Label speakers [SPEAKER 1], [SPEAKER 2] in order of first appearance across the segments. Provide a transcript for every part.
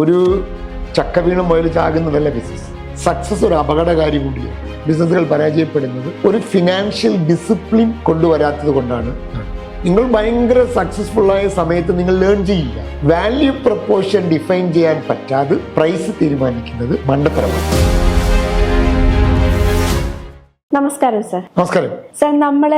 [SPEAKER 1] ഒരു ചക്ക വീണ് മുതൽ ചാകുന്നതല്ല ബിസിനസ് സക്സസ് ഒരു അപകടകാരി കൂടിയാണ്. ബിസിനസ്സുകൾ പരാജയപ്പെടുന്നത് ഒരു ഫിനാൻഷ്യൽ ഡിസിപ്ലിൻ കൊണ്ടുവരാത്തത് കൊണ്ടാണ്. നിങ്ങൾ ഭയങ്കര സക്സസ്ഫുൾ ആയ സമയത്ത് നിങ്ങൾ ലേൺ ചെയ്യില്ല വാല്യൂ പ്രപ്പോർഷൻ ഡിഫൈൻ ചെയ്യാൻ പറ്റാതെ പ്രൈസ് തീരുമാനിക്കുന്നത് മണ്ടത്തരമാണ്.
[SPEAKER 2] നമസ്കാരം സർ.
[SPEAKER 1] നമസ്കാരം.
[SPEAKER 2] സർ നമ്മൾ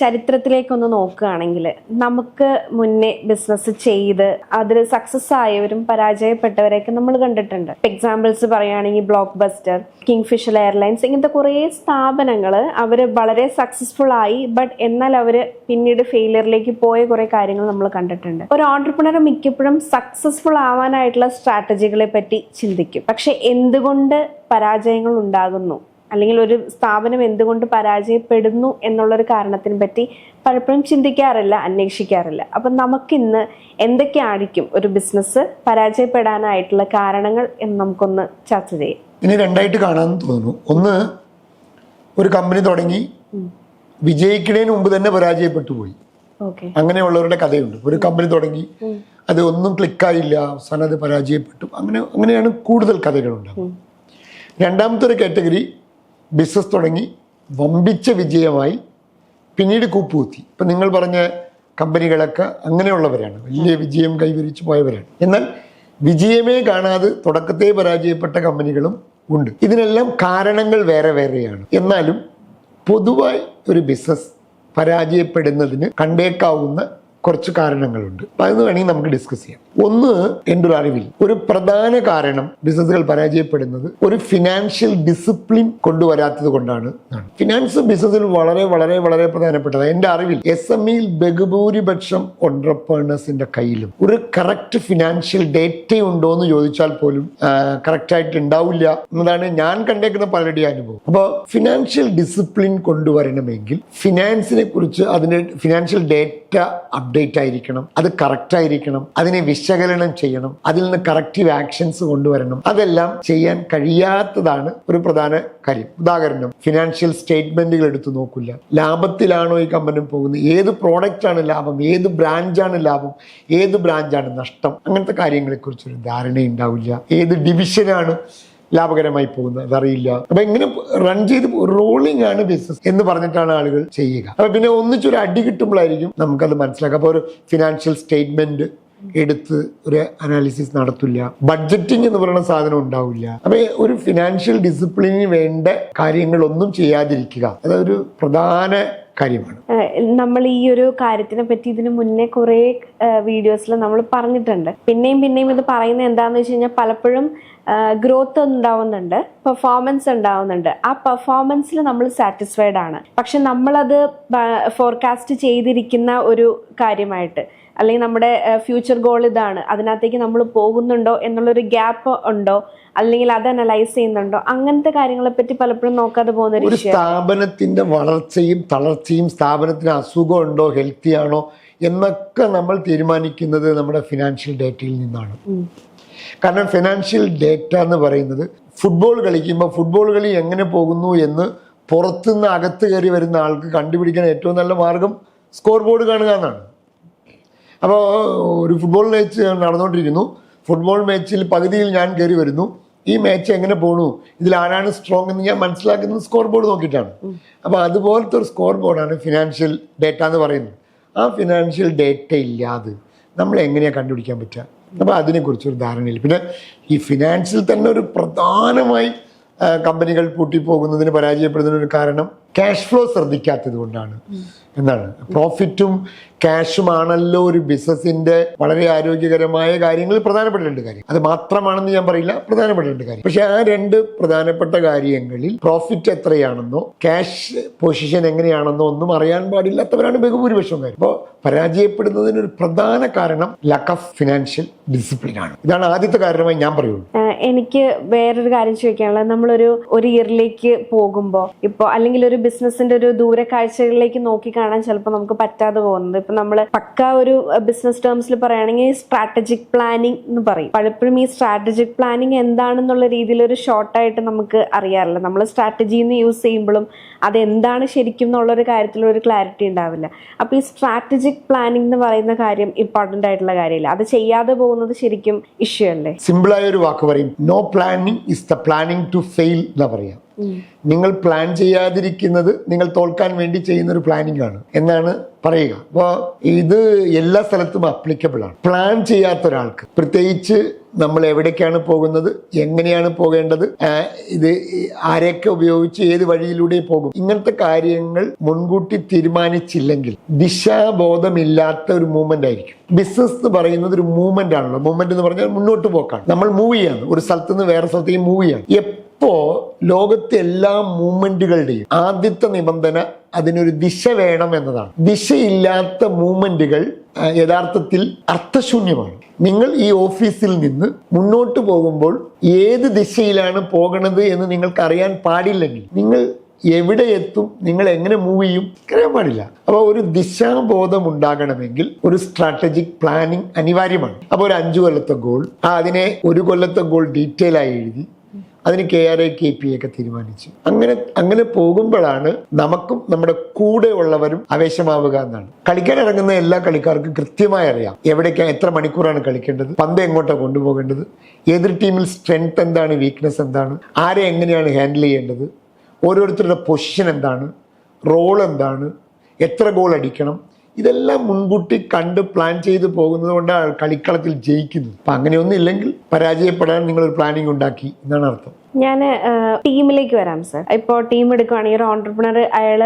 [SPEAKER 2] ചരിത്രത്തിലേക്കൊന്ന് നോക്കുകയാണെങ്കിൽ നമുക്ക് മുന്നേ ബിസിനസ് ചെയ്ത് അതിൽ സക്സസ് ആയവരും പരാജയപ്പെട്ടവരെയൊക്കെ നമ്മൾ കണ്ടിട്ടുണ്ട്. എക്സാമ്പിൾസ് പറയുകയാണെങ്കിൽ block buster Kingfisher airlines ഇങ്ങനത്തെ കുറേ സ്ഥാപനങ്ങൾ അവർ വളരെ സക്സസ്ഫുൾ ആയി ബട്ട് എന്നാൽ അവർ പിന്നീട് ഫെയിലിയറിലേക്ക് പോയ കുറേ കാര്യങ്ങൾ നമ്മൾ കണ്ടിട്ടുണ്ട്. ഒരു ഓണ്ടർപ്രണർ മിക്കപ്പോഴും സക്സസ്ഫുൾ ആവാനായിട്ടുള്ള സ്ട്രാറ്റജികളെ പറ്റി ചിന്തിക്കും. പക്ഷെ എന്തുകൊണ്ട് പരാജയങ്ങൾ ഉണ്ടാകുന്നു? അല്ലെങ്കിൽ ഒരു സ്ഥാപനം എന്തുകൊണ്ട് പരാജയപ്പെടുന്നു എന്നുള്ളൊരു കാരണത്തിനെ പറ്റി പലപ്പോഴും ചിന്തിക്കാറില്ല അന്വേഷിക്കാറില്ല. അപ്പം നമുക്കിന്ന് എന്തൊക്കെയായിരിക്കും ഒരു ബിസിനസ് പരാജയപ്പെടാനായിട്ടുള്ള കാരണങ്ങൾ എന്ന് നമുക്കൊന്ന് ചർച്ച ചെയ്യാം.
[SPEAKER 1] ഇനി രണ്ടായിട്ട് കാണാമെന്ന് തോന്നുന്നു. ഒന്ന് ഒരു കമ്പനി തുടങ്ങി വിജയിക്കുന്നതിന് മുമ്പ് തന്നെ പരാജയപ്പെട്ടു പോയി. അങ്ങനെയുള്ളവരുടെ കഥയുണ്ട്. ഒരു കമ്പനി തുടങ്ങി അത് ഒന്നും ക്ലിക്കായില്ല അവസാനം അത് പരാജയപ്പെട്ടു. അങ്ങനെ അങ്ങനെയാണ് കൂടുതൽ കഥകളുണ്ടാകും രണ്ടാമത്തെ ഒരു കാറ്റഗറി ബിസിനസ് തുടങ്ങി വമ്പിച്ച വിജയമായി പിന്നീട് കൂപ്പുകുത്തി. ഇപ്പം നിങ്ങൾ പറഞ്ഞ കമ്പനികളൊക്കെ അങ്ങനെയുള്ളവരാണ്. വലിയ വിജയം കൈവരിച്ചു പോയവരാണ്. എന്നാൽ വിജയമേ കാണാതെ തുടക്കത്തെ പരാജയപ്പെട്ട കമ്പനികളും ഉണ്ട്. ഇതിനെല്ലാം കാരണങ്ങൾ വേറെ വേറെയാണ്. എന്നാലും പൊതുവായി ഒരു ബിസിനസ് പരാജയപ്പെടുന്നതിന് കണ്ടേക്കാവുന്ന കുറച്ച് കാരണങ്ങളുണ്ട്. അപ്പൊ അത് വേണമെങ്കിൽ നമുക്ക് ഡിസ്കസ് ചെയ്യാം. ഒന്ന് എന്റെ ഒരു അറിവിൽ ഒരു പ്രധാന കാരണം ബിസിനസ്സുകൾ പരാജയപ്പെടുന്നത് ഒരു ഫിനാൻഷ്യൽ ഡിസിപ്ലിൻ കൊണ്ടുവരാത്തത് കൊണ്ടാണ് ഫിനാൻസ് ബിസിനസ്സിൽ വളരെ വളരെ വളരെ പ്രധാനപ്പെട്ടതാണ് എന്റെ അറിവിൽ എസ് എം ഇയിൽ ബഹുഭൂരിപക്ഷം ഓൺട്രപ്രണേഴ്സിന്റെ കയ്യിലും ഒരു കറക്റ്റ് ഫിനാൻഷ്യൽ ഡേറ്റ ഉണ്ടോ എന്ന് ചോദിച്ചാൽ പോലും കറക്റ്റ് ആയിട്ട് ഉണ്ടാവില്ല എന്നതാണ് ഞാൻ കണ്ടേക്കുന്ന പലരുടെയും അനുഭവം. അപ്പോൾ ഫിനാൻഷ്യൽ ഡിസിപ്ലിൻ കൊണ്ടുവരണമെങ്കിൽ ഫിനാൻസിനെ കുറിച്ച് അതിന്റെ ഫിനാൻഷ്യൽ ഡേറ്റ അപ്ഡേറ്റ് ആയിരിക്കണം അത് കറക്റ്റ് ആയിരിക്കണം അതിനെ വിശകലനം ചെയ്യണം അതിൽ നിന്ന് കറക്റ്റീവ് ആക്ഷൻസ് കൊണ്ടുവരണം. അതെല്ലാം ചെയ്യാൻ കഴിയാത്തതാണ് ഒരു പ്രധാന കാര്യം. ഉദാഹരണം ഫിനാൻഷ്യൽ സ്റ്റേറ്റ്മെന്റുകൾ എടുത്തു നോക്കില്ല ലാഭത്തിലാണോ ഈ കമ്പനി പോകുന്നത്? ഏത് പ്രോഡക്റ്റ് ആണ് ലാഭം? ഏത് ബ്രാഞ്ചാണ് ലാഭം? ഏത് ബ്രാഞ്ചാണ് നഷ്ടം? അങ്ങനത്തെ കാര്യങ്ങളെക്കുറിച്ചൊരു ധാരണ ഉണ്ടാവില്ല ഏത് ഡിവിഷനാണ് ലാഭകരമായി പോകുന്നത് അതറിയില്ല. അപ്പൊ ഇങ്ങനെ റൺ ചെയ്ത് റോളിംഗ് ആണ് ബിസിനസ് എന്ന് പറഞ്ഞിട്ടാണ് ആളുകൾ ചെയ്യുക. അപ്പൊ പിന്നെ ഒന്നിച്ചൊരു അടി കിട്ടുമ്പോഴായിരിക്കും നമുക്കത് മനസ്സിലാക്കുക. അപ്പൊ ഒരു ഫിനാൻഷ്യൽ സ്റ്റേറ്റ്മെന്റ് എടുത്ത് ഒരു അനാലിസിസ് നടത്തില്ല. ബഡ്ജറ്റിംഗ് എന്ന് പറയുന്ന സാധനം ഉണ്ടാവില്ല. അപ്പൊ ഒരു ഫിനാൻഷ്യൽ ഡിസിപ്ലിന് വേണ്ട കാര്യങ്ങളൊന്നും ചെയ്യാതിരിക്കുക. അതൊരു പ്രധാന കാര്യമാണ്.
[SPEAKER 2] നമ്മൾ ഈ ഒരു കാര്യത്തിനെ പറ്റി ഇതിനു മുന്നേ കുറേ വീഡിയോസിൽ നമ്മൾ പറഞ്ഞിട്ടുണ്ട്. പിന്നെയും പിന്നെയും ഇത് പറയുന്നത് എന്താണെന്ന് വെച്ച് കഴിഞ്ഞാൽ പലപ്പോഴും ഗ്രോത്ത് ഉണ്ടാവുന്നുണ്ട് പെർഫോമൻസ് ഉണ്ടാവുന്നുണ്ട്. ആ പെർഫോമൻസിൽ നമ്മൾ സാറ്റിസ്ഫൈഡ് ആണ്. പക്ഷെ നമ്മളത് ഫോർകാസ്റ്റ് ചെയ്തിരിക്കുന്ന ഒരു കാര്യമായിട്ട് അല്ലെങ്കിൽ നമ്മുടെ ഫ്യൂച്ചർ ഗോൾ ഇതാണ് അതിനകത്തേക്ക് നമ്മൾ പോകുന്നുണ്ടോ എന്നുള്ളൊരു ഗ്യാപ്പ് ഉണ്ടോ അല്ലെങ്കിൽ അത് അനലൈസ് ചെയ്യുന്നുണ്ടോ അങ്ങനത്തെ കാര്യങ്ങളെ പറ്റി പലപ്പോഴും നോക്കാതെ പോകുന്ന ഒരു
[SPEAKER 1] ഒരു സ്ഥാപനത്തിന്റെ വളർച്ചയും തളർച്ചയും സ്ഥാപനത്തിന് അസുഖം ഉണ്ടോ ഹെൽത്തി ആണോ എന്നൊക്കെ നമ്മൾ തീരുമാനിക്കുന്നത് നമ്മുടെ ഫിനാൻഷ്യൽ ഡേറ്റയിൽ നിന്നാണ്. കാരണം ഫിനാൻഷ്യൽ ഡേറ്റ എന്ന് പറയുന്നത് ഫുട്ബോൾ കളിക്കുമ്പോൾ ഫുട്ബോൾ കളി എങ്ങനെ പോകുന്നു എന്ന് പുറത്തുനിന്ന് അകത്ത് കയറി വരുന്ന ആൾക്ക് കണ്ടുപിടിക്കാൻ ഏറ്റവും നല്ല മാർഗം സ്കോർ ബോർഡ് കാണുക എന്നാണ്. അപ്പോൾ ഒരു ഫുട്ബോൾ മാച്ച് നടന്നുകൊണ്ടിരിക്കുന്നു ഫുട്ബോൾ മാച്ചിൽ പകുതിയിൽ ഞാൻ കയറി വരുന്നു. ഈ മാച്ച് എങ്ങനെ പോണു? ഇതിൽ ആരാണ് സ്ട്രോങ് എന്ന് ഞാൻ മനസ്സിലാക്കുന്നത് സ്കോർ ബോർഡ് നോക്കിയിട്ടാണ്. അപ്പോൾ അതുപോലത്തെ ഒരു സ്കോർ ബോർഡാണ് ഫിനാൻഷ്യൽ ഡേറ്റ എന്ന് പറയുന്നത്. ആ ഫിനാൻഷ്യൽ ഡേറ്റ ഇല്ലാതെ നമ്മൾ എങ്ങനെയാണ് കണ്ടുപിടിക്കാൻ പറ്റുക? അപ്പോൾ അതിനെക്കുറിച്ചൊരു ധാരണയില്ല. പിന്നെ ഈ ഫിനാൻസിൽ തന്നെ ഒരു പ്രധാനമായി കമ്പനികൾ പൂട്ടിപ്പോകുന്നതിന് പരാജയപ്പെടുന്നതിനൊരു കാരണം ക്യാഷ് ഫ്ലോ ശ്രദ്ധിക്കാത്തത് കൊണ്ടാണ്. എന്നാണ് പ്രോഫിറ്റും ക്യാഷുമാണല്ലോ ഒരു ബിസിനസിന്റെ വളരെ ആരോഗ്യകരമായ കാര്യങ്ങൾ പ്രധാനപ്പെട്ട രണ്ട് കാര്യം. അത് മാത്രമാണെന്ന് ഞാൻ പറയില്ല പ്രധാനപ്പെട്ട രണ്ട് കാര്യം. പക്ഷെ ആ രണ്ട് പ്രധാനപ്പെട്ട കാര്യങ്ങളിൽ പ്രോഫിറ്റ് എത്രയാണെന്നോ ക്യാഷ് പൊസിഷൻ എങ്ങനെയാണെന്നോ ഒന്നും അറിയാൻ പാടില്ലാത്തവരാണ് ബഹുഭൂരിപക്ഷം കാര്യം. അപ്പോൾ പരാജയപ്പെടുന്നതിന് ഒരു പ്രധാന കാരണം ലാക്ക് ഓഫ് ഫിനാൻഷ്യൽ ഡിസിപ്ലിൻ ആണ്. ഇതാണ് ആദ്യത്തെ കാരണമായി ഞാൻ പറയുള്ളൂ.
[SPEAKER 2] എനിക്ക് വേറൊരു കാര്യം ചോദിക്കാനുള്ളത്. നമ്മളൊരു ഒരു ഇയറിലേക്ക് പോകുമ്പോൾ ഇപ്പോൾ അല്ലെങ്കിൽ ഒരു ബിസിനസിന്റെ ഒരു ദൂരക്കാഴ്ചകളിലേക്ക് നോക്കി കാണാൻ ചിലപ്പോൾ നമുക്ക് പറ്റാതെ പോകുന്നത്. ഇപ്പൊ നമ്മൾ പക്ക ഒരു ബിസിനസ് ടേംസിൽ പറയുകയാണെങ്കിൽ സ്ട്രാറ്റജിക് പ്ലാനിങ് എന്ന് പറയും. പലപ്പോഴും ഈ സ്ട്രാറ്റജിക് പ്ലാനിങ് എന്താണെന്നുള്ള രീതിയിൽ ഒരു ഷോർട്ടായിട്ട് നമുക്ക് അറിയാറില്ല. നമ്മൾ സ്ട്രാറ്റജി എന്ന് യൂസ് ചെയ്യുമ്പോഴും അത് എന്താണ് ശരിക്കും എന്നുള്ളൊരു കാര്യത്തിൽ ഒരു ക്ലാരിറ്റി ഉണ്ടാവില്ല. അപ്പോൾ ഈ സ്ട്രാറ്റജിക് പ്ലാനിങ് എന്ന് പറയുന്ന കാര്യം ഇമ്പോർട്ടന്റ് ആയിട്ടുള്ള കാര്യമില്ല. അത് ചെയ്യാതെ പോകുന്നത് ശരിക്കും ഇഷ്യൂ അല്ലേ?
[SPEAKER 1] സിമ്പിളായ ഒരു വാക്ക് പറയും. No planning is the planning to fail എന്ന് പറയാം. നിങ്ങൾ പ്ലാൻ ചെയ്യാതിരിക്കുന്നത് നിങ്ങൾ തോൽക്കാൻ വേണ്ടി ചെയ്യുന്ന ഒരു പ്ലാനിങ് ആണ്. എന്നാണ് പറയുക. അപ്പോൾ ഇത് എല്ലാ സ്ഥലത്തും അപ്ലിക്കബിൾ ആണ്. പ്ലാൻ ചെയ്യാത്ത ഒരാൾക്ക് പ്രത്യേകിച്ച് നമ്മൾ എവിടേക്കാണ് പോകുന്നത് എങ്ങനെയാണ് പോകേണ്ടത് ഇത് ആരെയൊക്കെ ഉപയോഗിച്ച് ഏത് വഴിയിലൂടെ പോകും ഇങ്ങനത്തെ കാര്യങ്ങൾ മുൻകൂട്ടി തീരുമാനിച്ചില്ലെങ്കിൽ ദിശാബോധമില്ലാത്ത ഒരു മൂവ്മെന്റ് ആയിരിക്കും. ബിസിനസ് എന്ന് പറയുന്നത് ഒരു മൂവ്മെന്റ് ആണല്ലോ. മൂവ്മെന്റ് എന്ന് പറഞ്ഞാൽ മുന്നോട്ട് പോക്കാണ്. നമ്മൾ മൂവ് ചെയ്യാണ്. ഒരു സ്ഥലത്ത് നിന്ന് വേറെ സ്ഥലത്തേക്ക് മൂവ് ചെയ്യാണ്. എപ്പോ ലോകത്തെ എല്ലാ മൂവ്മെന്റുകളുടെയും ആദ്യത്തെ നിബന്ധന അതിനൊരു ദിശ വേണം എന്നതാണ്. ദിശയില്ലാത്ത മൂവ്മെന്റുകൾ യഥാർത്ഥത്തിൽ അർത്ഥശൂന്യമാണ്. നിങ്ങൾ ഈ ഓഫീസിൽ നിന്ന് മുന്നോട്ട് പോകുമ്പോൾ ഏത് ദിശയിലാണ് പോകണത് എന്ന് നിങ്ങൾക്ക് അറിയാൻ പാടില്ലെങ്കിൽ നിങ്ങൾ എവിടെ എത്തും നിങ്ങൾ എങ്ങനെ മൂവ് ചെയ്യും അറിയാൻ പാടില്ല. അപ്പോൾ ഒരു ദിശാബോധം ഉണ്ടാകണമെങ്കിൽ ഒരു സ്ട്രാറ്റജിക് പ്ലാനിങ് അനിവാര്യമാണ്. അപ്പോൾ ഒരു അഞ്ചു കൊല്ലത്തെ ഗോൾ അതിനെ ഒരു കൊല്ലത്തെ ഗോൾ ഡീറ്റെയിൽ ആയി എഴുതി അതിന് K R A K P ഒക്കെ തീരുമാനിച്ചു. അങ്ങനെ അങ്ങനെ പോകുമ്പോഴാണ് നമുക്കും നമ്മുടെ കൂടെ ഉള്ളവരും ആവേശമാവുക എന്നാണ്. കളിക്കാൻ ഇറങ്ങുന്ന എല്ലാ കളിക്കാർക്കും കൃത്യമായി അറിയാം. എവിടേക്കാണ് എത്ര മണിക്കൂറാണ് കളിക്കേണ്ടത്? പന്ത് എങ്ങോട്ടാണ് കൊണ്ടുപോകേണ്ടത്? ഏതൊരു ടീമിൽ സ്ട്രെങ്ത് എന്താണ് വീക്ക്നെസ് എന്താണ്? ആരെ എങ്ങനെയാണ് ഹാൻഡിൽ ചെയ്യേണ്ടത്? ഓരോരുത്തരുടെ പൊസിഷൻ എന്താണ്? റോൾ എന്താണ്? എത്ര ഗോൾ അടിക്കണം? ഇതെല്ലാം മുൻകൂട്ടി കണ്ട് പ്ലാൻ ചെയ്ത് പോകുന്നത് കൊണ്ടാണ് കളിക്കളത്തിൽ ജയിക്കുന്നത്. അപ്പം അങ്ങനെയൊന്നും ഇല്ലെങ്കിൽ പരാജയപ്പെടാൻ നിങ്ങൾ ഒരു പ്ലാനിങ് ഉണ്ടാക്കി എന്നാണ് അർത്ഥം.
[SPEAKER 2] ഞാൻ ടീമിലേക്ക് വരാം സർ ഇപ്പോൾ ടീം എടുക്കുകയാണെങ്കിൽ ഒരു ഓണ്ടർപ്രണർ അയാൾ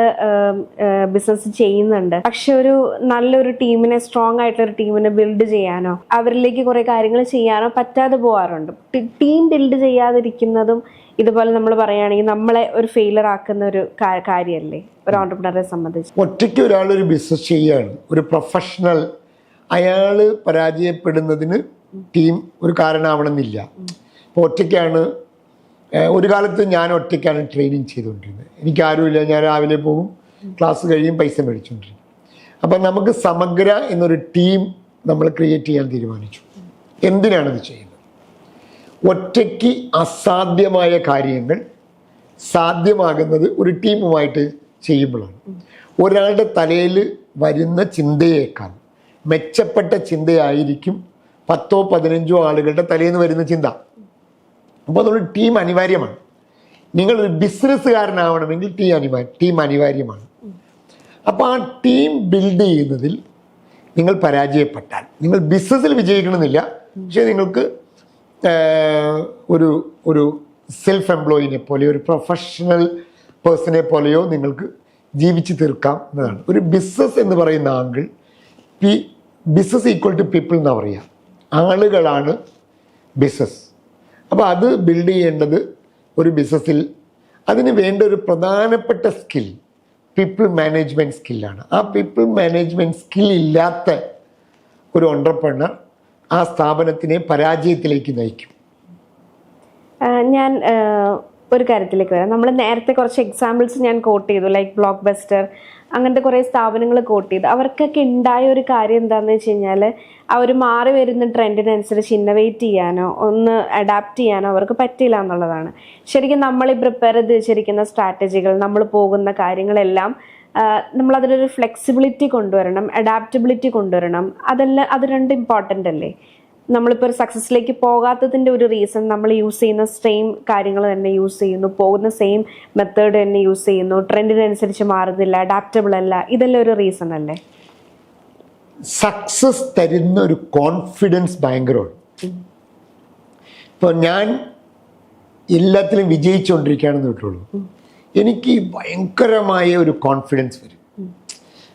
[SPEAKER 2] ബിസിനസ് ചെയ്യുന്നുണ്ട്. പക്ഷെ ഒരു നല്ലൊരു ടീമിനെ സ്ട്രോങ് ആയിട്ടുള്ള ഒരു ടീമിനെ ബിൽഡ് ചെയ്യാനോ അവരിലേക്ക് കുറെ കാര്യങ്ങൾ ചെയ്യാനോ പറ്റാതെ പോകാറുണ്ട് ടീം ബിൽഡ് ചെയ്യാതിരിക്കുന്നതും ഇതുപോലെ നമ്മൾ പറയുകയാണെങ്കിൽ നമ്മളെ ഒരു ഫെയിലർ ആക്കുന്ന ഒരു കാര്യമല്ലേ ഒരു ഓണ്ടർപ്രണറെ സംബന്ധിച്ച്.
[SPEAKER 1] ഒറ്റയ്ക്ക് ഒരാൾ ഒരു ബിസിനസ് ചെയ്യുകയാണ് ഒരു പ്രൊഫഷണൽ അയാൾ പരാജയപ്പെടുന്നതിന് ടീം ഒരു കാരണമാവണമെന്നില്ല. ഇപ്പോൾ ഒറ്റയ്ക്കാണ് ഒരു കാലത്ത് ഞാൻ ഒറ്റയ്ക്കാണ് ട്രെയിനിങ് ചെയ്തുകൊണ്ടിരുന്നത്. എനിക്ക് ആരുമില്ല ഞാൻ രാവിലെ പോകും ക്ലാസ് കഴിയും പൈസ മേടിച്ചുകൊണ്ടിരിക്കും. അപ്പം നമുക്ക് സമഗ്ര എന്നൊരു ടീം നമ്മൾ ക്രിയേറ്റ് ചെയ്യാൻ തീരുമാനിച്ചു. എന്തിനാണിത് ചെയ്യുന്നത്? ഒറ്റയ്ക്ക് അസാധ്യമായ കാര്യങ്ങൾ സാധ്യമാകുന്നത് ഒരു ടീമുമായിട്ട് ചെയ്യുമ്പോഴാണ്. ഒരാളുടെ തലയിൽ വരുന്ന ചിന്തയേക്കാൾ മെച്ചപ്പെട്ട ചിന്തയായിരിക്കും പത്തോ പതിനഞ്ചോ ആളുകളുടെ തലയിൽ നിന്ന് വരുന്ന ചിന്ത. അപ്പോൾ അതൊരു ടീം അനിവാര്യമാണ്. നിങ്ങളൊരു ബിസിനസ്സുകാരനാവണമെങ്കിൽ ടീം അനിവാര്യ ടീം അനിവാര്യമാണ്. അപ്പോൾ ആ ടീം ബിൽഡ് ചെയ്യുന്നതിൽ നിങ്ങൾ പരാജയപ്പെട്ടാൽ നിങ്ങൾ ബിസിനസ്സിൽ വിജയിക്കണമെന്നില്ല. പക്ഷേ നിങ്ങൾക്ക് ഒരു ഒരു സെൽഫ് എംപ്ലോയിനെ പോലെയോ ഒരു പ്രൊഫഷണൽ പേഴ്സണെ പോലെയോ നിങ്ങൾക്ക് ജീവിച്ചു തീർക്കാം എന്നതാണ്. ഒരു ബിസിനസ് എന്ന് പറയുന്ന angle P business equal to people എന്നാണ് പറയുക. ആളുകളാണ് ബിസിനസ് അപ്പോൾ അത് ബിൽഡ് ചെയ്യേണ്ടത് ഒരു ബിസിനസ്സിൽ അതിന് വേണ്ട ഒരു പ്രധാനപ്പെട്ട സ്കിൽ പീപ്പിൾ മാനേജ്മെന്റ് സ്കില്ലാണ് ആ പീപ്പിൾ മാനേജ്മെന്റ് സ്കിൽ ഇല്ലാത്ത ഒരു ഓണ്ടർപ്രണർ ആ സ്ഥാപനത്തിനെ പരാജയത്തിലേക്ക് നയിക്കും.
[SPEAKER 2] ഞാൻ ഒരു കാര്യത്തിലേക്ക് വരാം. നമ്മൾ നേരത്തെ കുറച്ച് എക്സാമ്പിൾസ് ഞാൻ കോട്ട് ചെയ്തു ലൈക്ക് ബ്ലോക്ക് ബസ്റ്റർ അങ്ങനത്തെ കുറേ സ്ഥാപനങ്ങൾ കോട്ട് ചെയ്തു. അവർക്കൊക്കെ ഉണ്ടായ ഒരു കാര്യം എന്താണെന്ന് വെച്ച് കഴിഞ്ഞാൽ അവർ മാറി വരുന്ന ട്രെൻഡിനനുസരിച്ച് ഇന്നവേറ്റ് ചെയ്യാനോ ഒന്ന് അഡാപ്റ്റ് ചെയ്യാനോ അവർക്ക് പറ്റില്ല എന്നുള്ളതാണ്. ശരിക്കും നമ്മൾ ഈ പ്രിപ്പയർ ചെയ്ത് വെച്ചിരിക്കുന്ന സ്ട്രാറ്റജികൾ നമ്മൾ പോകുന്ന കാര്യങ്ങളെല്ലാം നമ്മൾ അതിലൊരു ഫ്ലെക്സിബിലിറ്റി കൊണ്ടുവരണം അഡാപ്റ്റബിലിറ്റി കൊണ്ടുവരണം. അതെല്ലാം അത് രണ്ട് ഇമ്പോർട്ടന്റ് അല്ലേ? നമ്മളിപ്പോൾ ഒരു സക്സസ്സിലേക്ക് പോകാത്തതിന്റെ ഒരു റീസൺ നമ്മൾ യൂസ് ചെയ്യുന്ന സെയിം കാര്യങ്ങൾ തന്നെ യൂസ് ചെയ്യുന്നു. പോകുന്ന സെയിം മെത്തേഡ് തന്നെ യൂസ് ചെയ്യുന്നു. ട്രെൻഡിനനുസരിച്ച് മാറുന്നില്ല അഡാപ്റ്റബിൾ അല്ല. ഇതെല്ലാം ഒരു റീസൺ അല്ലേ?
[SPEAKER 1] സക്സസ് തരുന്ന ഒരു കോൺഫിഡൻസ് ഭയങ്കരമാണ്. ഇപ്പോൾ ഞാൻ എല്ലാത്തിലും വിജയിച്ചുകൊണ്ടിരിക്കുകയാണെന്ന് വിട്ടുള്ളൂ എനിക്ക് ഭയങ്കരമായ ഒരു കോൺഫിഡൻസ് വരും.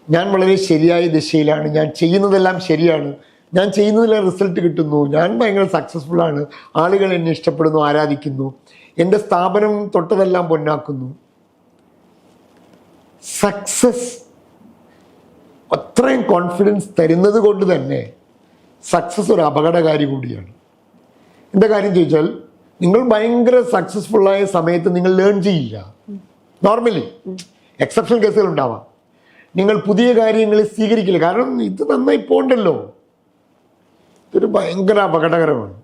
[SPEAKER 1] ഞാൻ വളരെ ശരിയായ ദിശയിലാണ്. ഞാൻ ചെയ്യുന്നതെല്ലാം ശരിയാണ്. ഞാൻ ചെയ്യുന്നതിലെല്ലാം റിസൾട്ട് കിട്ടുന്നു. ഞാൻ ഭയങ്കര സക്സസ്ഫുൾ ആണ്. ആളുകൾ എന്നെ ഇഷ്ടപ്പെടുന്നു ആരാധിക്കുന്നു. എന്റെ സ്ഥാപനം തൊട്ടതെല്ലാം പൊന്നാക്കുന്നു. സക്സസ് അത്രയും കോൺഫിഡൻസ് തരുന്നത് കൊണ്ട് തന്നെ സക്സസ് ഒരു അപകടകാരി കൂടിയാണ്. എന്താ കാര്യം ചോദിച്ചാൽ നിങ്ങൾ ഭയങ്കര സക്സസ്ഫുൾ ആയ സമയത്ത് നിങ്ങൾ ലേൺ ചെയ്യില്ല. നോർമലി എക്സെപ്ഷണൽ കേസുകൾ ഉണ്ടാവാം. നിങ്ങൾ പുതിയ കാര്യങ്ങൾ സ്വീകരിക്കില്ല. കാരണം ഇത് നന്നായി പോണ്ടല്ലോ. ഇതൊരു ഭയങ്കര അപകടകരമാണ്.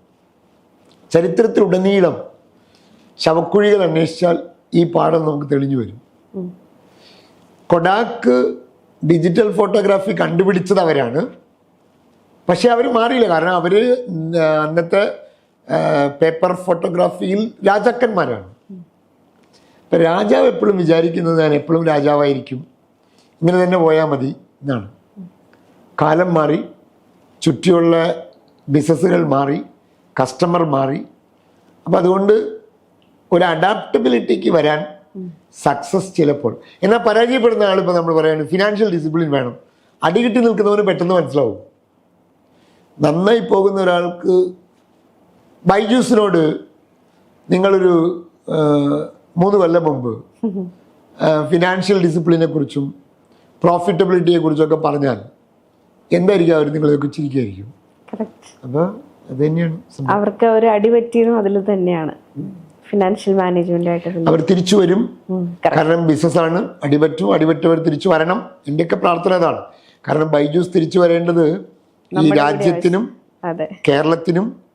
[SPEAKER 1] ചരിത്രത്തിലുടനീളം ശവക്കുഴികൾ അന്വേഷിച്ചാൽ ഈ പാഠം നമുക്ക് തെളിഞ്ഞു വരും. കൊഡാക്ക് ഡിജിറ്റൽ ഫോട്ടോഗ്രാഫി കണ്ടുപിടിച്ചത് അവരാണ്. പക്ഷെ അവർ മാറിയില്ല. കാരണം അവർ അന്നത്തെ പേപ്പർ ഫോട്ടോഗ്രാഫിയിൽ രാജാക്കന്മാരാണ്. ഇപ്പം രാജാവ് എപ്പോഴും വിചാരിക്കുന്നത് ഞാൻ എപ്പോഴും രാജാവായിരിക്കും. ഇങ്ങനെ തന്നെ പോയാൽ മതി എന്നാണ്. കാലം മാറി ചുറ്റിയുള്ള ബിസിനസ്സുകൾ മാറി കസ്റ്റമർ മാറി. അപ്പം അതുകൊണ്ട് ഒരു അഡാപ്റ്റബിലിറ്റിക്ക് വരാൻ സക്സസ് ചിലപ്പോൾ. എന്നാൽ പരാജയപ്പെടുന്ന ആളിപ്പോൾ നമ്മൾ പറയുന്നത് ഫിനാൻഷ്യൽ ഡിസിപ്ലിൻ വേണം. അടികിട്ടി നിൽക്കുന്നവന് പെട്ടെന്ന് മനസ്സിലാവും. നന്നായി പോകുന്ന ഒരാൾക്ക് ബൈജൂസിനോട് നിങ്ങളൊരു മൂന്ന് കൊല്ലം മുമ്പ് ഫിനാൻഷ്യൽ ഡിസിപ്ലിനെ കുറിച്ചും പ്രോഫിറ്റബിലിറ്റിയെ കുറിച്ചൊക്കെ പറഞ്ഞാൽ എന്തായിരിക്കും അവർ നിങ്ങളെയൊക്കെ
[SPEAKER 2] ചിരിക്കായിരിക്കും?
[SPEAKER 1] അപ്പോൾ അത് തന്നെയാണ്.
[SPEAKER 2] അവർക്ക് ഒരു അടിപറ്റിയതും അതിൽ തന്നെയാണ്. ഫിനാൻഷ്യൽ മാനേജ്മെന്റ് ആയിട്ട്
[SPEAKER 1] അവർ തിരിച്ചു വരും. കാരണം ബിസിനസ് ബിസിനസ്സാണ് അടിപറ്റും അടിപറ്റവർ തിരിച്ചു വരണം. എന്റെയൊക്കെ പ്രാർത്ഥന അതാണ്. കാരണം ബൈജൂസ് തിരിച്ചു വരേണ്ടത് ഈ രാജ്യത്തിനും കേരളത്തിനും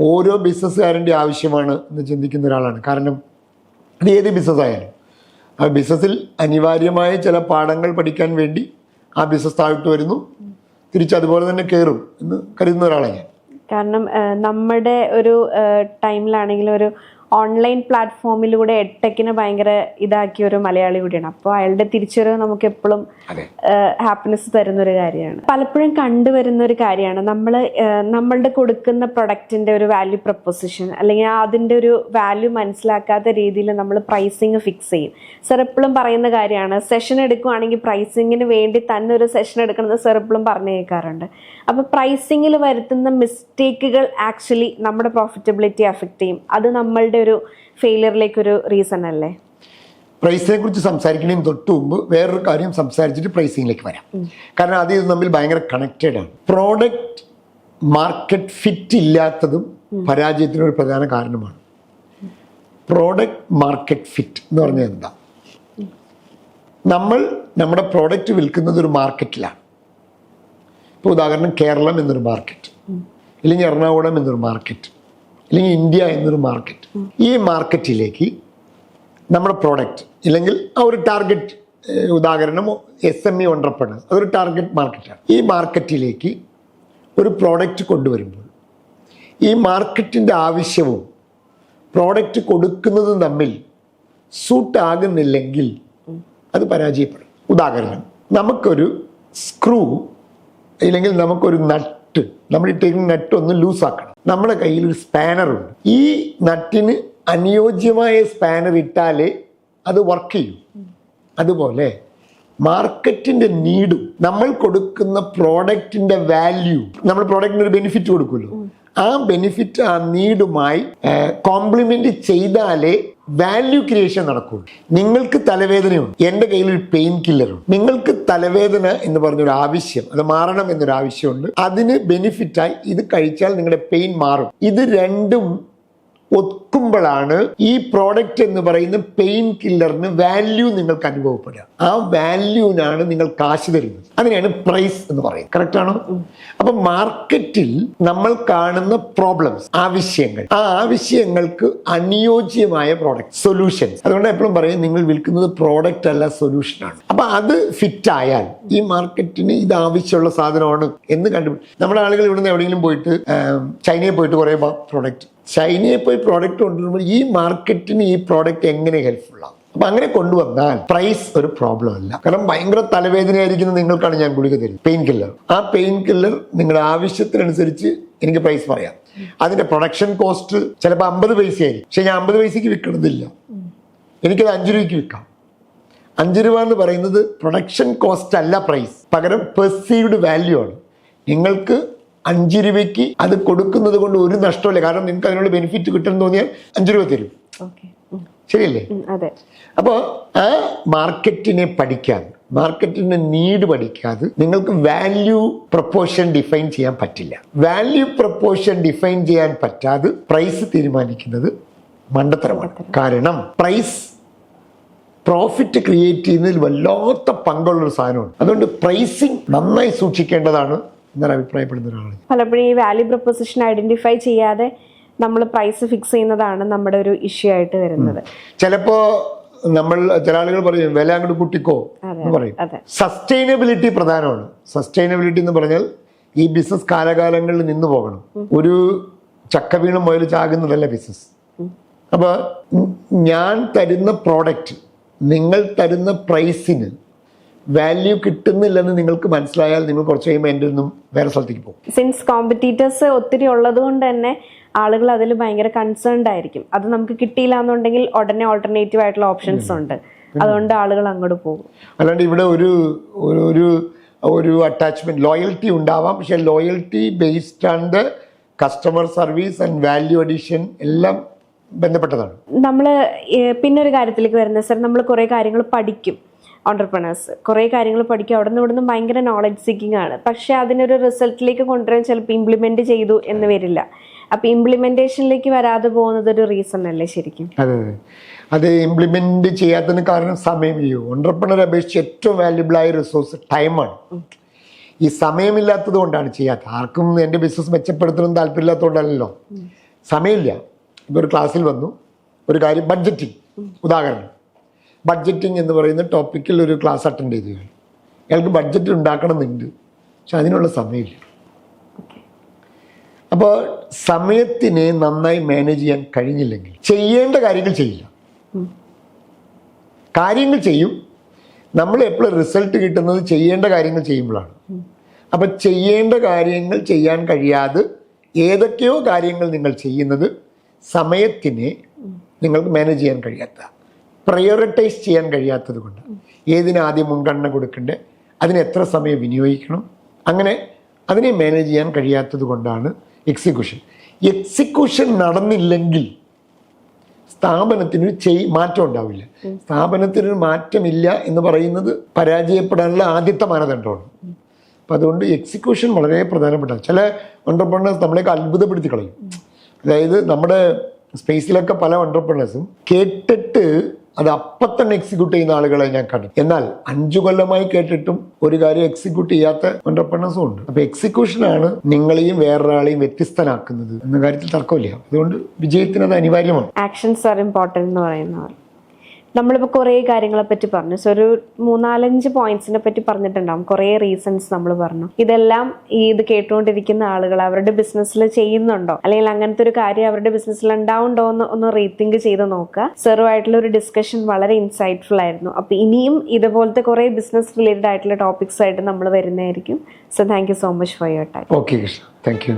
[SPEAKER 1] ഓരോ ബിസിനസ്സുകാരന്റെ ആവശ്യമാണ് എന്ന് ചിന്തിക്കുന്ന ഒരാളാണ്. കാരണം അത് ഏത് ബിസിനസ് ആയാലും ആ ബിസിനസ്സിൽ അനിവാര്യമായ ചില പാഠങ്ങൾ പഠിക്കാൻ വേണ്ടി ആ ബിസിനസ് താഴ്ത്തു വരുന്നു. തിരിച്ച് അതുപോലെ തന്നെ കയറും എന്ന് കരുതുന്ന ഒരാളാണ് ഞാൻ.
[SPEAKER 2] കാരണം നമ്മുടെ ഒരു ടൈമിലാണെങ്കിലും ഒരു ഓൺലൈൻ പ്ലാറ്റ്ഫോമിലൂടെ എട്ടെക്കിനെ ഭയങ്കര ഇതാക്കിയ ഒരു മലയാളി കൂടിയാണ്. അപ്പോൾ അയാളുടെ തിരിച്ചുവരവ് നമുക്ക് എപ്പോഴും ഹാപ്പിനെസ് തരുന്ന ഒരു കാര്യമാണ്. പലപ്പോഴും കണ്ടുവരുന്ന ഒരു കാര്യമാണ്. നമ്മൾ നമ്മളുടെ കൊടുക്കുന്ന പ്രൊഡക്റ്റിന്റെ ഒരു വാല്യൂ പ്രപ്പോസിഷൻ അല്ലെങ്കിൽ അതിന്റെ ഒരു വാല്യൂ മനസ്സിലാക്കാത്ത രീതിയിൽ നമ്മൾ പ്രൈസിങ് ഫിക്സ് ചെയ്യും. സർ എപ്പോഴും പറയുന്ന കാര്യമാണ് സെഷൻ എടുക്കുവാണെങ്കിൽ പ്രൈസിങ്ങിന് വേണ്ടി തന്നെ ഒരു സെഷൻ എടുക്കണമെന്ന് സർ എപ്പോഴും പറഞ്ഞു കേൾക്കാറുണ്ട് അപ്പോൾ പ്രൈസിങ്ങിൽ വരുത്തുന്ന മിസ്റ്റേക്കുകൾ ആക്ച്വലി നമ്മുടെ പ്രോഫിറ്റബിലിറ്റി അഫക്റ്റ് ചെയ്യും. അത് നമ്മളുടെ ഒരു ഫെയിലിയറിലേക്കൊരു റീസൺ അല്ലേ?
[SPEAKER 1] പ്രൈസിനെ കുറിച്ച് സംസാരിക്കുന്നതിന് തൊട്ട് മുമ്പ് വേറൊരു കാര്യം സംസാരിച്ചിട്ട് പ്രൈസിങ്ങിലേക്ക് വരാം. കാരണം അത് ഇത് തമ്മിൽ ഭയങ്കര കണക്റ്റഡ് ആണ്. പ്രോഡക്റ്റ് മാർക്കറ്റ് ഫിറ്റ് ഇല്ലാത്തതും പരാജയത്തിനൊരു പ്രധാന കാരണമാണ്. പ്രോഡക്റ്റ് മാർക്കറ്റ് ഫിറ്റ് എന്ന് പറഞ്ഞാൽ എന്താ? നമ്മൾ നമ്മുടെ പ്രോഡക്റ്റ് വിൽക്കുന്നത് ഒരു മാർക്കറ്റിലാണ് ഇപ്പോൾ ഉദാഹരണം കേരളം എന്നൊരു മാർക്കറ്റ് അല്ലെങ്കിൽ എറണാകുളം എന്നൊരു മാർക്കറ്റ് അല്ലെങ്കിൽ ഇന്ത്യ എന്നൊരു മാർക്കറ്റ് ഈ മാർക്കറ്റിലേക്ക് നമ്മുടെ പ്രോഡക്റ്റ് ഇല്ലെങ്കിൽ ആ ഒരു ടാർഗറ്റ് ഉദാഹരണം എസ് എം ഇ ഓണ്ടർപ്രണർ അതൊരു ടാർഗറ്റ് മാർക്കറ്റാണ് ഈ മാർക്കറ്റിലേക്ക് ഒരു പ്രോഡക്റ്റ് കൊണ്ടുവരുമ്പോൾ ഈ മാർക്കറ്റിന്റെ ആവശ്യവും പ്രോഡക്റ്റ് കൊടുക്കുന്നതും തമ്മിൽ സൂട്ട് ആകുന്നില്ലെങ്കിൽ അത് പരാജയപ്പെടും. ഉദാഹരണം നമുക്കൊരു സ്ക്രൂ ഇല്ലെങ്കിൽ നമുക്കൊരു നട്ട് നമ്മൾ ഇട്ടേക്കുന്ന നട്ട് ഒന്ന് ലൂസാക്കണം നമ്മുടെ കയ്യിൽ ഒരു സ്പാനറുണ്ട് ഈ നട്ടിന് അനുയോജ്യമായ സ്പാനർ ഇട്ടാലേ അത് വർക്ക് ചെയ്യും. അതുപോലെ മാർക്കറ്റിന്റെ നീഡും നമ്മൾ കൊടുക്കുന്ന പ്രോഡക്റ്റിന്റെ വാല്യൂ നമ്മൾ പ്രോഡക്റ്റിന് ഒരു ബെനിഫിറ്റ് കൊടുക്കുമല്ലോ. ആ ബെനിഫിറ്റ് ആ നീഡുമായി കോംപ്ലിമെന്റ് ചെയ്താലേ വാല്യൂ ക്രിയേഷൻ നടക്കുള്ളൂ നിങ്ങൾക്ക് തലവേദനയുണ്ട്. എന്റെ കയ്യിൽ ഒരു പെയിൻ കില്ലറുണ്ട് നിങ്ങൾക്ക് തലവേദന എന്ന് പറഞ്ഞൊരു ആവശ്യം അത് മാറണം എന്നൊരു ആവശ്യമുണ്ട്. അതിന് ബെനിഫിറ്റായി ഇത് കഴിച്ചാൽ നിങ്ങളുടെ പെയിൻ മാറും. ഇത് രണ്ടും ഒക്കുമ്പോഴാണ് ഈ പ്രോഡക്റ്റ് എന്ന് പറയുന്ന പെയിൻ കില്ലറിന് വാല്യൂ നിങ്ങൾക്ക് അനുഭവപ്പെടുക. ആ വാല്യൂവിനാണ് നിങ്ങൾ കാശ് തരുന്നത്. അതിനെയാണ് പ്രൈസ് എന്ന് പറയുന്നത്. കറക്റ്റ് ആണോ? അപ്പൊ മാർക്കറ്റിൽ നമ്മൾ കാണുന്ന പ്രോബ്ലംസ് ആവശ്യങ്ങൾ. ആ ആവശ്യങ്ങൾക്ക് അനുയോജ്യമായ പ്രോഡക്റ്റ് സൊല്യൂഷൻസ് അതുകൊണ്ട് എപ്പോഴും പറയും നിങ്ങൾ വിൽക്കുന്നത് പ്രോഡക്റ്റ് അല്ല സൊല്യൂഷൻ ആണ്. അപ്പൊ അത് ഫിറ്റ് ആയാൽ ഈ മാർക്കറ്റിന് ഇത് ആവശ്യമുള്ള സാധനമാണ് എന്ന് കണ്ടു നമ്മുടെ ആളുകൾ ഇവിടുന്ന് എവിടെയെങ്കിലും പോയിട്ട് ചൈനയിൽ പോയിട്ട് കുറേ പ്രോഡക്റ്റ് ചൈനയിൽ പോയി പ്രോഡക്റ്റ് കൊണ്ടുവരുമ്പോൾ ഈ മാർക്കറ്റിന് ഈ പ്രോഡക്റ്റ് എങ്ങനെ ഹെൽപ്ഫുൾ ആവും? അപ്പൊ അങ്ങനെ കൊണ്ടുവന്നാൽ പ്രൈസ് ഒരു പ്രോബ്ലം അല്ല. കാരണം ഭയങ്കര തലവേദനയായിരിക്കുന്ന നിങ്ങൾക്കാണ് ഞാൻ ഗുളിക തരുന്നത്. പെയിൻ കില്ലർ ആ പെയിൻ കില്ലർ നിങ്ങളുടെ ആവശ്യത്തിനനുസരിച്ച് എനിക്ക് പ്രൈസ് പറയാം. അതിന്റെ പ്രൊഡക്ഷൻ കോസ്റ്റ് ചിലപ്പോൾ അമ്പത് പൈസയായിരിക്കും. പക്ഷെ ഞാൻ അമ്പത് പൈസക്ക് വിൽക്കണമെന്നില്ല എനിക്കത് അഞ്ച് രൂപയ്ക്ക് വിൽക്കാം. അഞ്ച് രൂപ എന്ന് പറയുന്നത് പ്രൊഡക്ഷൻ കോസ്റ്റ് അല്ല പ്രൈസ് പകരം പെർസീവ്ഡ് വാല്യൂ ആണ്. നിങ്ങൾക്ക് അഞ്ച് രൂപയ്ക്ക് അത് കൊടുക്കുന്നത് കൊണ്ട് ഒരു നഷ്ടമില്ല കാരണം നിങ്ങൾക്ക് അതിനുള്ള ബെനിഫിറ്റ് കിട്ടുമെന്ന് തോന്നിയാൽ അഞ്ച് രൂപ തരും. ശരിയല്ലേ?
[SPEAKER 2] അതെ.
[SPEAKER 1] അപ്പോൾ ആ മാർക്കറ്റിനെ പഠിക്കാതെ മാർക്കറ്റിന്റെ നീഡ് പഠിക്കാതെ നിങ്ങൾക്ക് വാല്യൂ പ്രപ്പോർഷൻ ഡിഫൈൻ ചെയ്യാൻ പറ്റില്ല. വാല്യൂ പ്രപ്പോർഷൻ ഡിഫൈൻ ചെയ്യാൻ പറ്റാതെ പ്രൈസ് തീരുമാനിക്കുന്നത് മണ്ടത്തരമാണ്. കാരണം പ്രൈസ് പ്രോഫിറ്റ് ക്രിയേറ്റ് ചെയ്യുന്നതിൽ വല്ലാത്ത പങ്കുള്ളൊരു സാധനമാണ്. അതുകൊണ്ട് പ്രൈസിങ് നന്നായി സൂക്ഷിക്കേണ്ടതാണ് ഞാൻ അഭിപ്രായപ്പെടുന്ന ഒരാളാണ്.
[SPEAKER 2] പലപ്പോഴും ഈ വാല്യൂ പ്രൊപ്പോസിഷൻ ഐഡന്റിഫൈ ചെയ്യാതെ നമ്മൾ പ്രൈസ് ഫിക്സ് ചെയ്യുന്നതാണ് നമ്മുടെ ഒരു ഇഷ്യൂ ആയിട്ട് വരുന്നത്.
[SPEAKER 1] ചിലപ്പോ നമ്മൾ ചില ആളുകൾ പറയും വില അങ്ങോട്ട് കുട്ടിക്കോ എന്ന് പറയും. സസ്റ്റൈനബിലിറ്റി പ്രധാനമാണ്. സസ്റ്റൈനബിലിറ്റി എന്ന് പറഞ്ഞാൽ ഈ ബിസിനസ് കാലകാലങ്ങളിൽ നിന്ന് പോകണം. ഒരു ചക്ക വീണ മുതൽ ചാകുന്നതല്ല ബിസിനസ് അപ്പോൾ ഞാൻ തരുന്ന പ്രോഡക്റ്റ് നിങ്ങൾ തരുന്ന പ്രൈസിന് വാല്യൂ കിട്ടുന്നില്ലെന്ന് നിങ്ങൾക്ക് മനസ്സിലായാൽ നിങ്ങൾ കുറച്ച് കഴിയുമ്പോൾ എന്റെ നിന്നും വേറെ സ്ഥലത്തേക്ക് പോകും.
[SPEAKER 2] സിൻസ് കോമ്പറ്റീറ്റേഴ്സ് ഒത്തിരി ഉള്ളത് കൊണ്ട് തന്നെ ആളുകൾ അതിൽ ഭയങ്കര കൺസേൺഡ് ആയിരിക്കും. അത് നമുക്ക് കിട്ടിയില്ല എന്നുണ്ടെങ്കിൽ ഉടനെ ഓൾട്ടർനേറ്റീവ് ആയിട്ടുള്ള ഓപ്ഷൻസ് ഉണ്ട്. അതുകൊണ്ട് ആളുകൾ അങ്ങോട്ട് പോകും.
[SPEAKER 1] അല്ലാണ്ട് ഇവിടെ ഒരു ഒരു- ഒരു ഒരു അറ്റാച്ച്മെന്റ് ലോയൽറ്റി ഉണ്ടാവാം. പക്ഷെ loyalty based on the customer service and value addition എല്ലാം ബന്ധപ്പെട്ടതാണ്.
[SPEAKER 2] നമ്മൾ പിന്നെ ഒരു കാര്യത്തിലേക്ക് വരുന്നത് സർ നമ്മൾ കുറേ കാര്യങ്ങൾ പഠിക്കും. ഓണ്ടർപ്രണേഴ്സ് കുറേ കാര്യങ്ങൾ പഠിക്കും. അവിടെ നിന്ന് ഇവിടുന്ന് ഭയങ്കര നോളജ് സീക്കിംഗ് ആണ്. പക്ഷേ അതിനൊരു റിസൾട്ടിലേക്ക് കൊണ്ടുവരാൻ ചിലപ്പോൾ ഇംപ്ലിമെന്റ് ചെയ്തു എന്ന് വരില്ല. അപ്പൊ ഇംപ്ലിമെന്റേഷനിലേക്ക് വരാതെ പോകുന്നത് ഒരു റീസൺ അല്ലേ ശരിക്കും?
[SPEAKER 1] അതെ അതെ. അത് ഇംപ്ലിമെന്റ് ചെയ്യാത്തതിന് കാരണം സമയം. ചെയ്യൂ ഓണ്ടർപ്രണർ അപേക്ഷിച്ച് ഏറ്റവും വാല്യുബിൾ ആയ റിസോഴ്സ് ടൈമാണ് ഈ സമയമില്ലാത്തത് കൊണ്ടാണ് ചെയ്യാത്തത്. ആർക്കും എന്റെ ബിസിനസ് മെച്ചപ്പെടുത്തണം താല്പര്യമില്ലാത്തതുകൊണ്ടല്ലോ സമയമില്ല. ഇപ്പോൾ ഒരു ക്ലാസ്സിൽ വന്നു. ഒരു കാര്യം ബഡ്ജറ്റിംഗ് ഉദാഹരണം. ബഡ്ജറ്റിംഗ് എന്ന് പറയുന്ന ടോപ്പിക്കിൽ ഒരു ക്ലാസ് അറ്റൻഡ് ചെയ്തു. കഴിഞ്ഞു അയാൾക്ക് ബഡ്ജറ്റ് ഉണ്ടാക്കണമെന്നുണ്ട്. പക്ഷെ അതിനുള്ള സമയമില്ല. അപ്പോൾ സമയത്തിനെ നന്നായി മാനേജ് ചെയ്യാൻ കഴിഞ്ഞില്ലെങ്കിൽ ചെയ്യേണ്ട കാര്യങ്ങൾ ചെയ്യില്ല. കാര്യങ്ങൾ ചെയ്യും. നമ്മൾ എപ്പോഴും റിസൾട്ട് കിട്ടുന്നത് ചെയ്യേണ്ട കാര്യങ്ങൾ ചെയ്യുമ്പോഴാണ്. അപ്പം ചെയ്യേണ്ട കാര്യങ്ങൾ ചെയ്യാൻ കഴിയാതെ ഏതൊക്കെയോ കാര്യങ്ങൾ നിങ്ങൾ ചെയ്യുന്നത് സമയത്തിനെ നിങ്ങൾക്ക് മാനേജ് ചെയ്യാൻ കഴിയാത്ത പ്രയോറിറ്റൈസ് ചെയ്യാൻ കഴിയാത്തത് കൊണ്ട്. ഏതിനാദ്യം മുൻഗണന കൊടുക്കണ്ടേ? അതിന് എത്ര സമയം വിനിയോഗിക്കണം? അങ്ങനെ അതിനെ മാനേജ് ചെയ്യാൻ കഴിയാത്തത് കൊണ്ടാണ് എക്സിക്യൂഷൻ എക്സിക്യൂഷൻ നടന്നില്ലെങ്കിൽ സ്ഥാപനത്തിനൊരു ചെയ് മാറ്റം ഉണ്ടാവില്ല. സ്ഥാപനത്തിനൊരു മാറ്റമില്ല എന്ന് പറയുന്നത് പരാജയപ്പെടാനുള്ള ആദ്യത്തെ മാനദണ്ഡമാണ്. അപ്പം അതുകൊണ്ട് എക്സിക്യൂഷൻ വളരെ പ്രധാനപ്പെട്ട ചില ഒണ്ടർപ്രണേഴ്സ് നമ്മളെയൊക്കെ അത്ഭുതപ്പെടുത്തി കളയും. അതായത് നമ്മുടെ സ്പേസിലൊക്കെ പല ഒണ്ടർപ്രണേഴ്സും കേട്ടിട്ട് അത് അപ്പം തന്നെ എക്സിക്യൂട്ട് ചെയ്യുന്ന ആളുകളെ ഞാൻ കണ്ടു. എന്നാൽ അഞ്ചു കൊല്ലമായി കേട്ടിട്ടും ഒരു കാര്യം എക്സിക്യൂട്ട് ചെയ്യാത്ത ഓണ്ടർപ്രണേഴ്സും ഉണ്ട്. അപ്പൊ എക്സിക്യൂഷനാണ് നിങ്ങളെയും വേറൊരാളെയും വ്യത്യസ്തനാക്കുന്നത് എന്ന കാര്യത്തിൽ തർക്കമില്ല. അതുകൊണ്ട് വിജയത്തിന് അത് അനിവാര്യമാണ്.
[SPEAKER 2] ആക്ഷൻസ് ആർ ഇമ്പോർട്ടന്റ് എന്ന് പറയുന്ന പോലെ നമ്മളിപ്പോൾ കുറേ കാര്യങ്ങളെ പറ്റി പറഞ്ഞു. സോ ഒരു മൂന്നാലഞ്ച് പോയിന്റ്സിനെ പറ്റി പറഞ്ഞിട്ടുണ്ടാവും. കുറേ റീസൺസ് നമ്മൾ പറഞ്ഞു. ഇതെല്ലാം ഈ ഇത് കേട്ടുകൊണ്ടിരിക്കുന്ന ആളുകൾ അവരുടെ ബിസിനസ്സിൽ ചെയ്യുന്നുണ്ടോ? അല്ലെങ്കിൽ അങ്ങനത്തെ ഒരു കാര്യം അവരുടെ ബിസിനസ്സിൽ ഉണ്ടാവുണ്ടോ എന്ന് ഒന്ന് റീത്തിങ്ക് ചെയ്ത് നോക്കുക. സെറുമായിട്ടുള്ള ഒരു ഡിസ്കഷൻ വളരെ ഇൻസൈറ്റ്ഫുൾ ആയിരുന്നു. അപ്പോൾ ഇനിയും ഇതുപോലത്തെ കുറേ ബിസിനസ് റിലേറ്റഡ് ആയിട്ടുള്ള ടോപ്പിക്സ് ആയിട്ട് നമ്മൾ വരുന്നതായിരിക്കും. So thank you so much for your time
[SPEAKER 1] okay thank you